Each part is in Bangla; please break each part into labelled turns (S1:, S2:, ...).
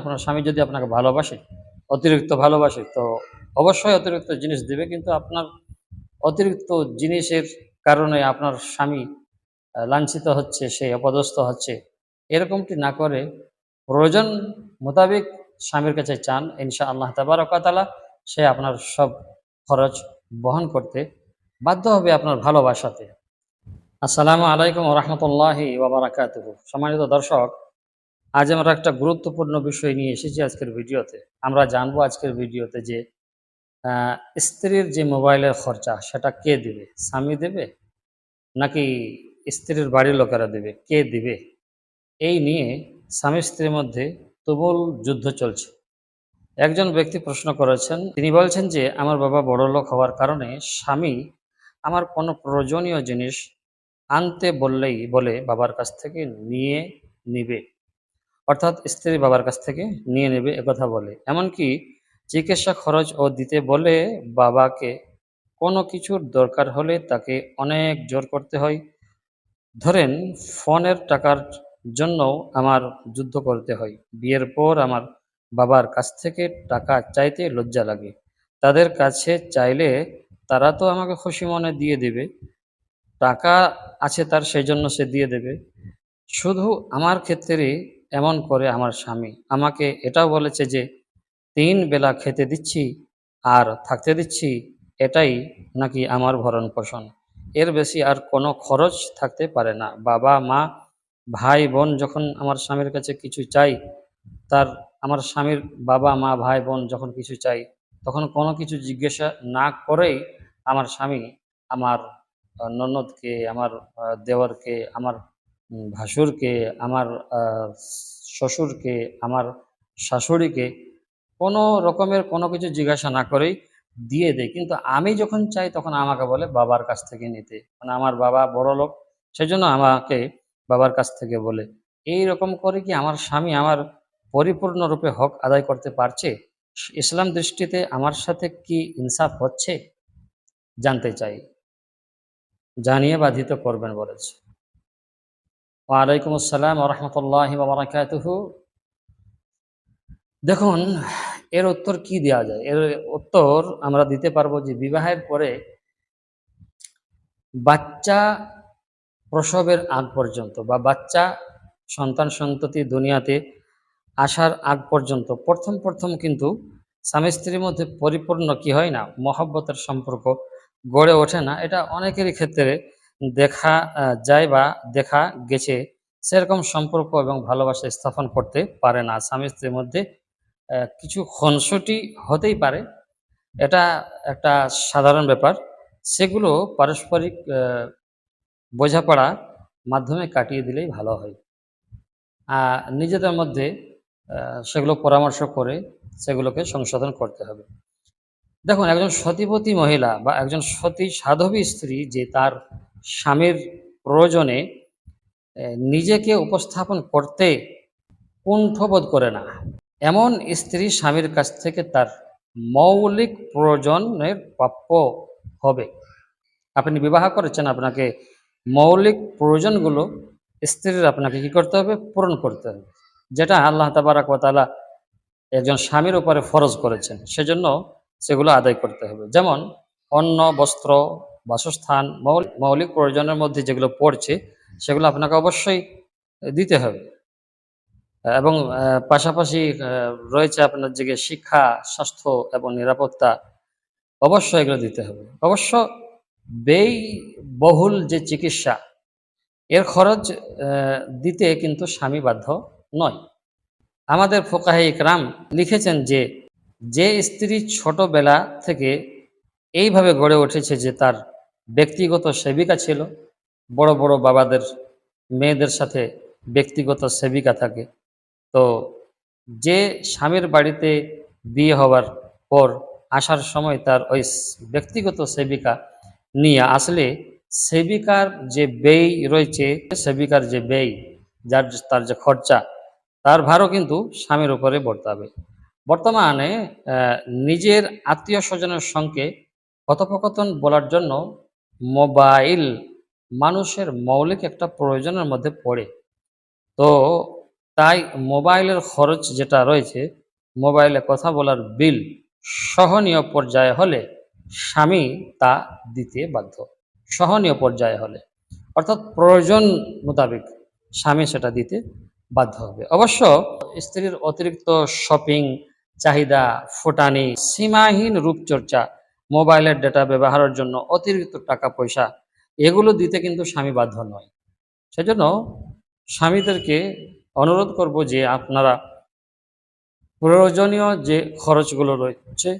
S1: আপনার স্বামী যদি আপনাকে ভালোবাসে, অতিরিক্ত ভালোবাসে, তো অবশ্যই অতিরিক্ত জিনিস দেবে, কিন্তু আপনার অতিরিক্ত জিনিসের কারণে আপনার স্বামী লাঞ্ছিত হচ্ছে, সে অপদস্থ হচ্ছে, এরকমটি না করে প্রয়োজন মোতাবেক স্বামীর কাছে চান। ইনশা আল্লাহ তাবারকাতালা সে আপনার সব খরচ বহন করতে বাধ্য হবে আপনার ভালোবাসাতে। আসসালামু আলাইকুম রহমতুল্লাহি ওবরাকাতুহ সম্মানিত দর্শক আজ আমরা একটা গুরুত্বপূর্ণ বিষয় নিয়ে এসেছি আজকের ভিডিওতে। আমরা জানব আজকের ভিডিওতে যে স্ত্রীর যে মোবাইলের খরচা, সেটা কে দিবে? স্বামী দেবে? নাকি স্ত্রীর বাড়ির লোকেরা দেবে? কে দিবে? এই নিয়ে স্বামী স্ত্রীর মধ্যে তুমুল যুদ্ধ চলছে। একজন ব্যক্তি প্রশ্ন করেছেন, তিনি বলছেন যে, আমার বাবা বড় লোক হওয়ার কারণে স্বামী আমার কোনো প্রয়োজনীয় জিনিস আনতে বললেই বলে বাবার কাছ থেকে নিয়ে নিবে। অর্থাৎ স্ত্রী বাবার কাছ থেকে নিয়ে নেবে একথা বলে। এমনকি চিকিৎসা খরচ ও দিতে বলে বাবাকে কোনো কিছুর দরকার হলে তাকে অনেক জোর করতে হয়। ধরেন, ফোনের টাকার জন্য আমার যুদ্ধ করতে হয়। বিয়ের পর আমার বাবার কাছ থেকে টাকা চাইতে লজ্জা লাগে। তাদের কাছে চাইলে তারা তো আমাকে খুশি মনে দিয়ে দেবে। টাকা আছে তার, সেই জন্য সে দিয়ে দেবে। শুধু আমার ক্ষেত্রে এমন করে আমার স্বামী। আমাকে এটাও বলেছে যে, তিন বেলা খেতে দিচ্ছি আর থাকতে দিচ্ছি, এটাই নাকি আমার ভরণ পোষণ। এর বেশি আর কোনো খরচ থাকতে পারে না। বাবা, মা, ভাই, বোন যখন আমার স্বামীর কাছে কিছু চাই, তার, আমার স্বামীর বাবা, মা, ভাই, বোন যখন কিছু চাই, তখন কোনো কিছু জিজ্ঞাসা না করেই আমার স্বামী আমার ননদকে, আমার দেওয়ারকে, আমার ভাসুরকে, আমার শ্বশুরকে, আমার শাশুড়িকে কোনো রকমের কোনো কিছু জিজ্ঞাসা না করেই দিয়ে দেয়। কিন্তু আমি যখন চাই তখন আমাকে বলে, বাবার কাছ থেকে নিতে। মানে আমার বাবা বড় লোক, সেজন্য আমাকে বাবার কাছ থেকে বলে। এই রকম করে কি আমার স্বামী আমার পরিপূর্ণরূপে হক আদায় করতে পারছে? ইসলাম দৃষ্টিতে আমার সাথে কি ইনসাফ হচ্ছে? জানতে চাই। জানিয়ে বাধিত করবেন বলেছে। ওয়ালাইকুম আসসালাম রহমতুল্লাহ বাবরাকাতুহু দেখুন, এর উত্তর কি দেওয়া যায়? এর উত্তর আমরা দিতে পারব যে বিবাহের পরে বাচ্চা প্রসবের আগ পর্যন্ত বা বাচ্চা সন্তান সন্ততি দুনিয়াতে আসার আগ পর্যন্ত, প্রথম প্রথম কিন্তু স্বামী স্ত্রীর মধ্যে পরিপূর্ণ কি হয় না? মহব্বতের সম্পর্ক গড়ে ওঠে না। এটা অনেকেরই ক্ষেত্রে দেখা যায় বা দেখা গেছে, সেরকম সম্পর্ক এবং ভালোবাসা স্থাপন করতে পারে না। স্বামী স্ত্রীর মধ্যে কিছু খুনসুটি হতেই পারে। এটা একটা সাধারণ ব্যাপার। সেগুলো পারস্পরিক বোঝাপড়া মাধ্যমে কাটিয়ে দিলেই ভালো হয়। নিজেদের মধ্যে সেগুলো পরামর্শ করে সেগুলোকে সংশোধন করতে হবে। দেখুন, একজন সতীপতি মহিলা বা একজন সতী সাধবী স্ত্রী যে তার স্বামীর প্রয়োজনে নিজেকে উপস্থাপন করতে কুণ্ঠবোধ করে না। এমন স্ত্রী স্বামীর কাছ থেকে তার মৌলিক প্রয়োজনের প্রাপ্য হবে। আপনি বিবাহ করেছেন, আপনাকে মৌলিক প্রয়োজনগুলো স্ত্রীর আপনাকে কি করতে হবে? পূরণ করতে হবে। যেটা আল্লাহ তাবারাক তাআলা একজন স্বামীর উপরে ফরজ করেছেন, সেজন্য সেগুলো আদায় করতে হবে। যেমন অন্ন, বস্ত্র বাসস্থান, মৌল- মৌলিক প্রয়োজনের মধ্যে যেগুলো পড়ছে, সেগুলো আপনাকে অবশ্যই দিতে হবে। এবং পাশাপাশি রয়েছে আপনার যে শিক্ষা, স্বাস্থ্য এবং নিরাপত্তা, অবশ্যই এগুলো দিতে হবে। অবশ্য ব্যয় বহুল যে চিকিৎসা, এর খরচ দিতে কিন্তু স্বামী বাধ্য নয়। আমাদের ফোকাহে ইকরাম লিখেছেন যে যে স্ত্রী ছোটবেলা থেকে এইভাবে গড়ে উঠেছে যে তার ব্যক্তিগত সেবিকা ছিল। বড় বড় বাবাদের, মেয়েদের সাথে ব্যক্তিগত সেবিকা থাকে। তো যে স্বামীর বাড়িতে বিয়ে হওয়ার পর আসার সময় তার ওই ব্যক্তিগত সেবিকা নিয়ে আসলে সেবিকার যে ব্যয় রয়েছে, সেবিকার যে ব্যয়, যার তার যে খরচা, তার ভারও কিন্তু স্বামীর উপরে বর্তাবে বর্তমানে নিজের আত্মীয় স্বজনের সঙ্গে কথোপকথন বলার জন্য মোবাইল মানুষের মৌলিক একটা প্রয়োজনের মধ্যে পড়ে। তো তাই মোবাইলের খরচ যেটা রয়েছে, মোবাইলে কথা বলার বিল সহনীয় পর্যায়ে হলে স্বামী তা দিতে বাধ্য। সহনীয় পর্যায়ে হলে। অর্থাৎ প্রয়োজন মোতাবেক স্বামী সেটা দিতে বাধ্য হবে। অবশ্য স্ত্রীর অতিরিক্ত শপিং চাহিদা, ফোটানি, সীমাহীন রূপচর্চা মোবাইলের ডেটা ব্যবহারের জন্য অতিরিক্ত টাকা, পয়সা, এগুলো দিতে কিন্তু স্বামী বাধ্য নয়। সেজন্য স্বামীদেরকে অনুরোধ করব যে আপনারা প্রয়োজনীয় যে খরচগুলো রয়েছে,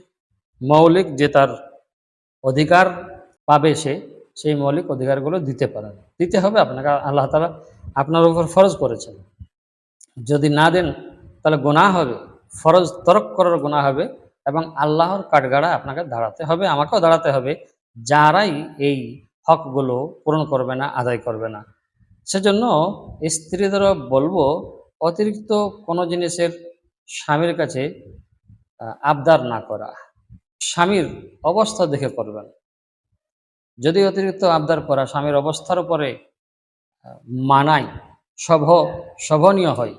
S1: মৌলিক যে তার অধিকার পাবে সে, সেই মৌলিক অধিকারগুলো দিতে পারেন। দিতে হবে, আপনাকে আল্লাহ তালা আপনার উপর ফরজ করেছেন। যদি না দেন, তাহলে গোনা হবে, ফরজ তরক করার গোনা হবে। এবং আল্লাহর কাঠগাড়া আপনাকে দাঁড়াতে হবে, আমাকেও দাঁড়াতে হবে। যারাই এই হকগুলো পূরণ করবে না, আদায় করবে না। সেজন্য স্ত্রীদেরও বলব, অতিরিক্ত কোনো জিনিসের স্বামীর কাছে আবদার না করা। স্বামীর অবস্থা দেখে করবেন। যদি অতিরিক্ত আবদার করা, স্বামীর অবস্থার উপরে মানায় সভ শোভনীয় হয়,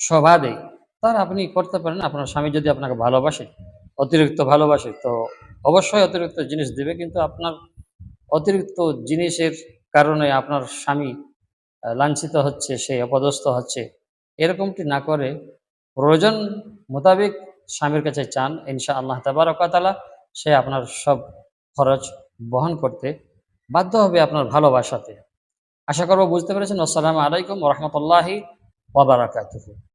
S1: শোভা দেয়, তার আপনি করতে পারেন। আপনার স্বামী যদি আপনাকে ভালোবাসে অতিরিক্ত ভালোবাসে, তো অবশ্যই অতিরিক্ত জিনিস দেবে, কিন্তু আপনার অতিরিক্ত জিনিসের কারণে আপনার স্বামী লাঞ্ছিত হচ্ছে, সে অপদস্থ হচ্ছে, এরকমটি না করে প্রয়োজন মোতাবেক স্বামীর কাছে চান। ইনশা আল্লাহ তাবারকাতালা, সে আপনার সব খরচ বহন করতে বাধ্য হবে আপনার ভালোবাসাতে। আশা করব বুঝতে পেরেছেন। আসসালামু আলাইকুম রহমতুল্লাহি ওবরাকাতুহু